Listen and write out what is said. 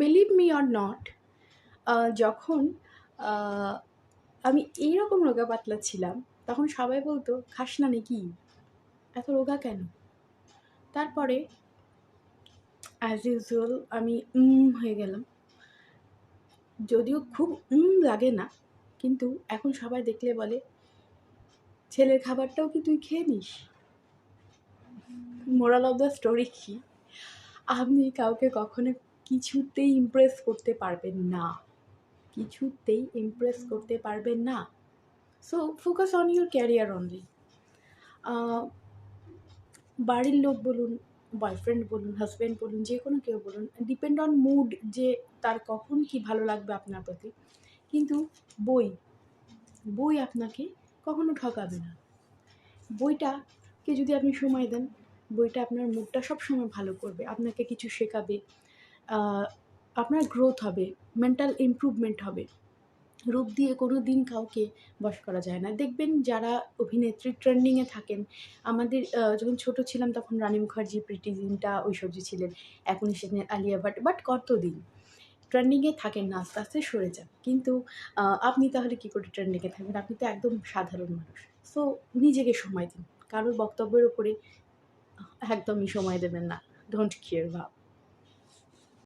Believe me or not যখন আমি এইরকম রোগা পাতলা ছিলাম, তখন সবাই বলতো, খাস না নাকি? এত রোগা কেন? তারপরে অ্যাজ ইউজুয়াল আমি উম হয়ে গেলাম। যদিও খুব উম লাগে না, কিন্তু এখন সবাই দেখলে বলে, ছেলের খাবারটাও কি তুই খেয়ে নিস? মোরাল অফ দ্য স্টোরি কি? আপনি কাউকে কখনো কিছুতেই ইমপ্রেস করতে পারবেন না। কিছুতেই ইমপ্রেস করতে পারবেন না। So focus on your career only বাড়ির লোক বলুন বয়ফ্রেন্ড বলুন হাজব্যান্ড বলুন, যে কোনো কেউ বলুন ডিপেন্ড অন মুড যে তার কখন কি ভালো লাগবে আপনার প্রতি। কিন্তু বই বই আপনাকে কখনো ঠকাবে না। বইটাকে যদি আপনি সময় দেন, বইটা আপনার মুডটা সবসময় ভালো করবে, আপনাকে কিছু শেখাবে আপনার গ্রোথ হবে মেন্টাল ইমপ্রুভমেন্ট হবে। রূপ দিয়ে কোনো দিন কাউকে বশ করা যায় না। দেখবেন যারা অভিনেত্রী ট্রেন্ডিংয়ে থাকেন, আমাদের যখন ছোট ছিলাম তখন রানী মুখার্জি, প্রীতি জিন্টা, ঐশ্বর্য ছিলেন, এখন এসেছেন আলিয়া ভাট বাট কতদিন ট্রেন্ডিংয়ে থাকেন না, আস্তে আস্তে সরে যান। কিন্তু আপনি তাহলে কী করে ট্রেন্ডিংয়ে থাকবেন? আপনি তো একদম সাধারণ মানুষ। সো নিজেকে সময় দিন। কারোর বক্তব্যের উপরে একদমই সময় দেবেন না। ডোন্ট কেয়ার ভাব।